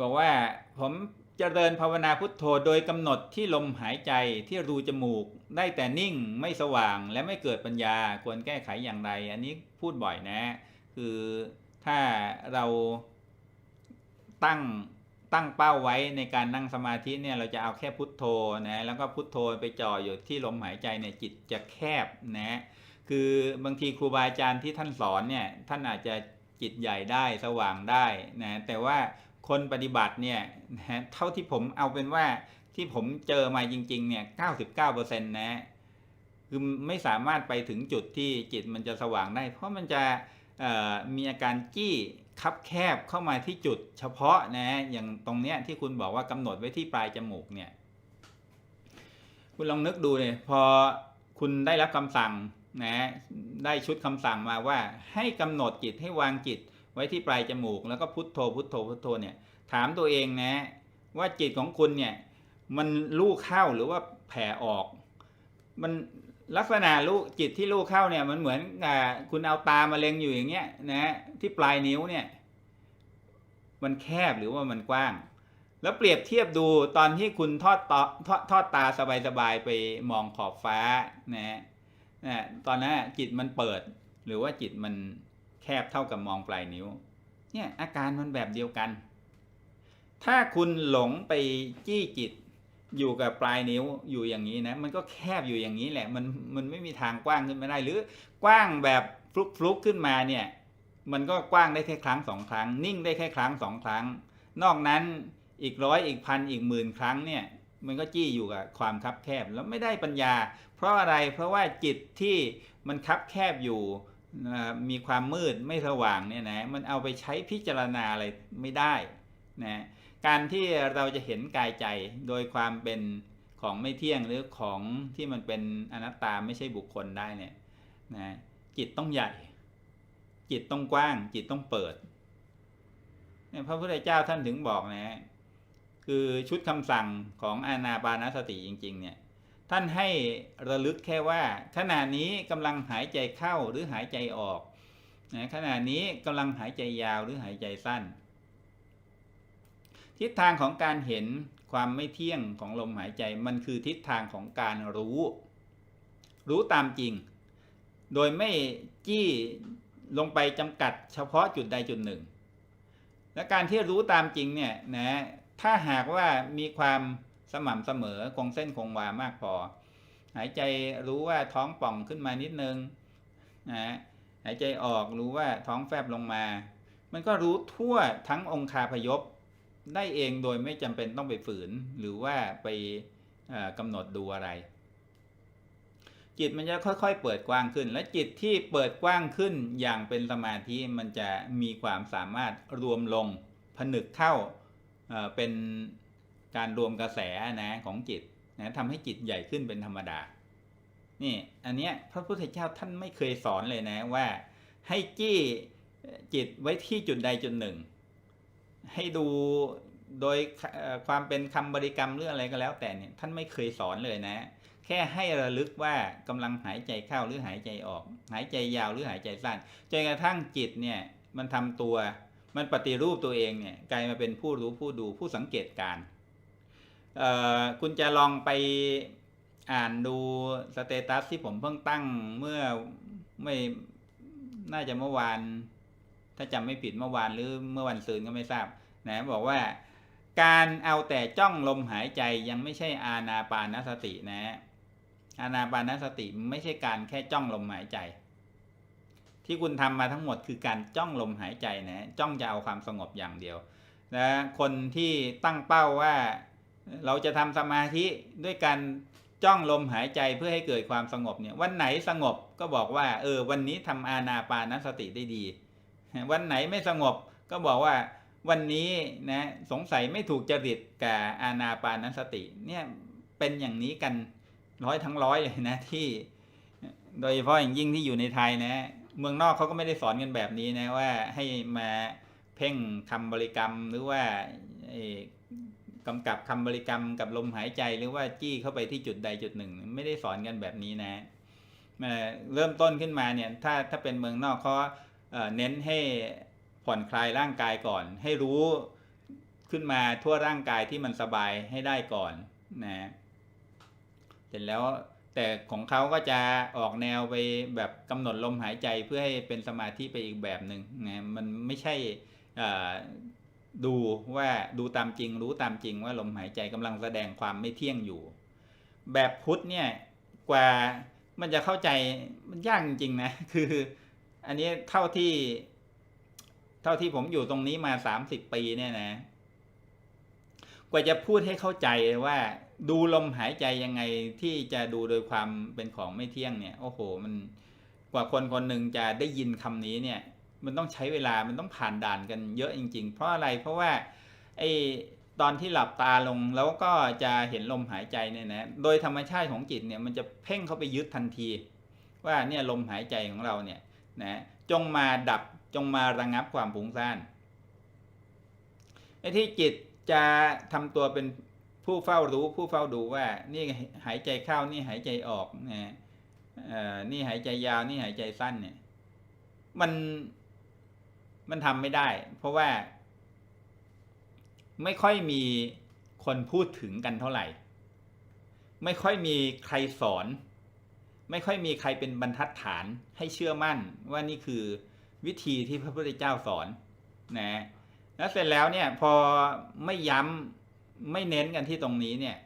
บอกว่าผมจเจริญภาวนาพุทโธโดยกำหนดที่ลมหายใจที่รูจมูก ได้แต่นิ่งไม่สว่างและไม่เกิดปัญญาควรแก้ไขอย่างไร อันนี้พูดบ่อยนะ คือถ้าเราตั้งตั้งเป้าไว้ในการนั่งสมาธิเนี่ยเราจะเอาแค่พุทโธนะแล้วก็พุทโธไปจ่ออยู่ที่ลมหายใจเนี่ยจิตจะแคบนะคือบางทีครูบาอาจารย์ที่ท่านสอนเนี่ยท่านอาจจะจิตใหญ่ได้สว่างได้นะแต่ว่า คนปฏิบัติเนี่ยนะเท่าที่ผมเอาเป็นว่าที่ผมเจอมาจริง ๆ เนี่ย 99%นะคือไม่สามารถไปถึงจุดที่จิตมันจะสว่างได้ เพราะมันจะมีอาการจี้คับแคบเข้ามาที่จุดเฉพาะนะอย่างตรงเนี้ยที่คุณบอกว่ากำหนดไว้ที่ปลายจมูกเนี่ย คุณลองนึกดูเลยพอคุณได้รับคำสั่งนะได้ชุดคำสั่งมาว่าให้กำหนดจิตให้วางจิต ไว้ที่ปลายจมูก แล้วก็พุทโธพุทโธพุทโธเนี่ยถามตัวเองนะ ว่าจิตของคุณเนี่ยมันลู่เข้าหรือว่าแผ่ออก มันลักษณะลูกจิตที่ลู่เข้าเนี่ยมันเหมือนอคุณเอาตามาเล็งอยู่อย่างเงี้ยนะที่ปลายนิ้วเนี่ยมันแคบหรือว่ามันกว้าง แล้วเปรียบเทียบดูตอนที่คุณทอดตอทอดทอดตาสบายๆไปมองขอบฟ้านะนะตอนนั้นจิตมันเปิดหรือว่าจิตมัน แคบเท่ากับมองปลายนิ้ว เนี่ยอาการมันแบบเดียวกัน ถ้าคุณหลงไปจี้จิตอยู่กับปลายนิ้วอยู่อย่างนี้นะ มันก็แคบอยู่อย่างนี้แหละ มันมันไม่มีทางกว้างขึ้นมาได้ หรือกว้างแบบฟลุกฟลุกขึ้นมาเนี่ย มันก็กว้างได้แค่ครั้งสองครั้ง นิ่งได้แค่ครั้งสองครั้ง นอกนั้นอีกร้อยอีกพันอีกหมื่นครั้งเนี่ย มันก็จี้อยู่กับความคับแคบแล้วไม่ได้ปัญญา เพราะอะไรเพราะว่าจิตที่มันคับแคบอยู่ มีความมืดไม่สว่างเนี่ยนะมันเอาไปใช้พิจารณาอะไรไม่ได้นะการที่เราจะเห็นกายใจโดยความเป็นของไม่เที่ยงหรือของที่มันเป็นอนัตตาไม่ใช่บุคคลได้เนี่ยนะจิตต้องใหญ่ จิตต้องกว้าง จิตต้องเปิดเนี่ยพระพุทธเจ้าท่านถึงบอกนะคือชุดคำสั่งของอานาปานสติจริง ๆ เนี่ย ท่านให้ระลึกแค่ว่า ขณะนี้กำลังหายใจเข้าหรือหายใจออกนะขณะนี้กำลังหายใจยาวหรือหายใจสั้น ทิศทางของการเห็นความไม่เที่ยงของลมหายใจมันคือทิศทางของการรู้ รู้ตามจริง โดยไม่จี้ลงไปจำกัดเฉพาะจุดใดจุดหนึ่ง และการที่รู้ตามจริงเนี่ยนะถ้าหากว่ามีความ สม่ำเสมอคงเส้นคงวามากพอ หายใจรู้ว่าท้องป่องขึ้นมานิดนึงนะหายใจออกรู้ว่าท้องแฟบลงมา มันก็รู้ทั่วทั้งองคาพยพได้เองโดยไม่จำเป็นต้องไปฝืน หรือว่าไปกำหนดดูอะไร จิตมันจะค่อยๆ เปิดกว้างขึ้น และจิตที่เปิดกว้างขึ้นอย่างเป็นสมาธิมันจะมีความสามารถรวมลงผนึกเข้าเป็น การรวมกระแสนะของจิตนะทำให้จิตใหญ่ขึ้นเป็นธรรมดา นี่อันเนี้ยพระพุทธเจ้าท่านไม่เคยสอนเลยนะว่าให้จี้จิตไว้ที่จุดใดจุดหนึ่ง ให้ดูโดยความเป็นคำบริกรรมหรืออะไรก็แล้ว แต่เนี่ยท่านไม่เคยสอนเลยนะ แค่ให้ระลึกว่ากำลังหายใจเข้าหรือหายใจออก หายใจยาวหรือหายใจสั้นจนกระทั่งจิตเนี่ยมันทำตัวมันปฏิรูปตัวเองเนี่ยกลายมาเป็นผู้รู้ผู้ดูผู้สังเกตการ คุณจะลองไปอ่านดูสเตตัสที่ผมเพิ่งตั้งเมื่อไม่น่าจะเมื่อวาน ถ้าจำไม่ผิดเมื่อวานหรือเมื่อวันซืนก็ไม่ทราบนะบอกว่าการเอาแต่จ้องลมหายใจยังไม่ใช่อาณาปานสตินะอาณาปานสติไม่ใช่การแค่จ้องลมหายใจ ที่คุณทำมาทั้งหมดคือการจ้องลมหายใจนะจ้องจะเอาความสงบอย่างเดียวนะคนที่ตั้งเป้าว่า เราจะทำสมาธิด้วยการจ้องลมหายใจเพื่อให้เกิดความสงบเนี่ยวันไหนสงบก็บอกว่าเออวันนี้ทำอาณาปานสติได้ดี วันไหนไม่สงบก็บอกว่าวันนี้นะสงสัยไม่ถูกจริตกับอาณาปานสติเนี่ยเป็นอย่างนี้กันร้อยทั้งร้อยเลยนะที่ โดยเฉพาะอย่างยิ่งที่อยู่ในไทยนะ เมืองนอกเขาก็ไม่ได้สอนกันแบบนี้นะว่าให้มาเพ่งคำบริกรรมหรือว่า กำกับคำบริกรรมกับลมหายใจหรือว่าจี้เข้าไปที่จุดใดจุดหนึ่ง ไม่ได้สอนกันแบบนี้นะเอ่อเริ่มต้นขึ้นมาเนี่ยถ้าถ้าเป็นเมืองนอกเขาเน้นให้ผ่อนคลายร่างกายก่อน ให้รู้ขึ้นมาทั่วร่างกายที่มันสบายให้ได้ก่อนนะเสร็จแล้วแต่ของเขาก็จะออกแนวไปแบบกำหนดลมหายใจเพื่อให้เป็นสมาธิไปอีกแบบหนึ่งนะมันไม่ใช่ ดูว่าดูตามจริง รู้ตามจริงว่าลมหายใจกำลังแสดงความไม่เที่ยงอยู่ แบบพุทธเนี่ยกว่ามันจะเข้าใจมันยากจริงๆนะคือ อันนี้เท่าที่ เท่าที่ผมอยู่ตรงนี้มาสามสิบปีเนี่ยนะ กว่าจะพูดให้เข้าใจว่าดูลมหายใจยังไงที่จะดูโดยความเป็นของไม่เที่ยงเนี่ย โอ้โห มันกว่าคนคนหนึ่งจะได้ยินคำนี้เนี่ย มันต้องใช้เวลามันต้องผ่านด่านกันเยอะจริง ๆ เพราะอะไรเพราะว่าไอ้ตอนที่หลับตาลงแล้วก็จะเห็นลมหายใจเนี่ยนะโดยธรรมชาติของจิตเนี่ยมันจะเพ่งเข้าไปยึดทันที ว่าเนี่ยลมหายใจของเราเนี่ยนะจงมาดับจงมาระงับความฟุ้งซ่านไอ้ที่จิตจะทำตัวเป็นผู้เฝ้ารู้ผู้เฝ้าดูว่านี่หายใจเข้านี่หายใจออกนะเอ่อนี่หายใจยาวนี่หายใจสั้นเนี่ยมัน มันทำไม่ได้ เพราะว่า ไม่ค่อยมีคนพูดถึงกันเท่าไหร่ ไม่ค่อยมีใครสอน ไม่ค่อยมีใครเป็นบรรทัดฐานให้เชื่อมั่นว่านี่คือวิธีที่พระพุทธเจ้าสอนนะแล้วเสร็จแล้วเนี่ยพอไม่ย้ำไม่เน้นกันที่ตรงนี้เนี่ย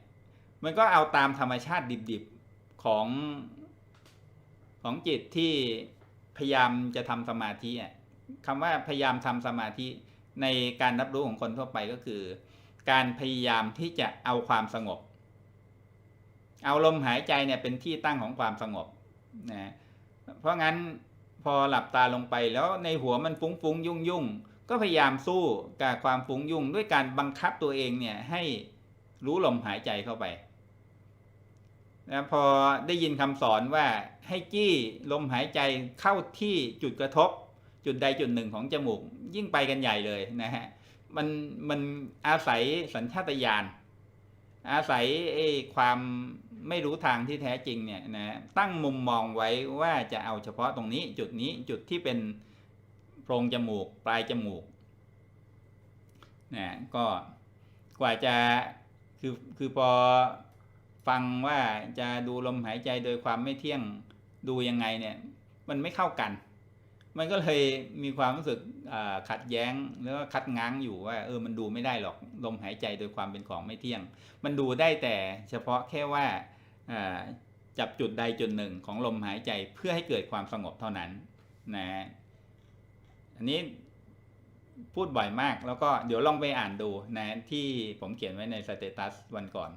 มันก็เอาตามธรรมชาติดิบๆของของจิตที่พยายามจะทำสมาธิอะ คำว่าพยายามทำสมาธิในการรับรู้ของคนทั่วไปก็คือ การพยายามที่จะเอาความสงบ เอาลมหายใจเนี่ยเป็นที่ตั้งของความสงบนะเพราะงั้นพอหลับตาลงไปแล้วในหัวมันฟุ้งฟุ้งยุ่งยุ่งก็พยายามสู้กับความฟุ้งยุ่งด้วยการบังคับตัวเองเนี่ยให้รู้ลมหายใจเข้าไปนะพอได้ยินคำสอนว่าให้จี้ลมหายใจเข้าที่จุดกระทบ จุดใดจุดหนึ่งของจมูก ยิ่งไปกันใหญ่เลยนะฮะมันมันอาศัยสัญชาตญาณอาศัยไอ้ความไม่รู้ทางที่แท้จริงเนี่ยนะตั้งมุมมองไว้ว่าจะเอาเฉพาะตรงนี้จุดนี้จุดที่เป็นโพรงจมูกปลายจมูกนะก็กว่าจะคือคือพอฟังว่าจะดูลมหายใจโดยความไม่เที่ยงดูยังไงเนี่ย มันไม่เข้ากัน มันก็เลยมีความรู้สึกขัดแย้งแล้วก็คัดง้างอยู่ว่าเออมันดูไม่ได้หรอกลมหายใจโดยความเป็นของไม่เที่ยง มันดูได้แต่เฉพาะแค่ว่าจับจุดใดจุดหนึ่งของลมหายใจเพื่อให้เกิดความสงบเท่านั้นนะอันนี้พูดบ่อยมากแล้วก็เดี๋ยวลองไปอ่านดูนะที่ผมเขียนไว้ในสเตตัสวันก่อน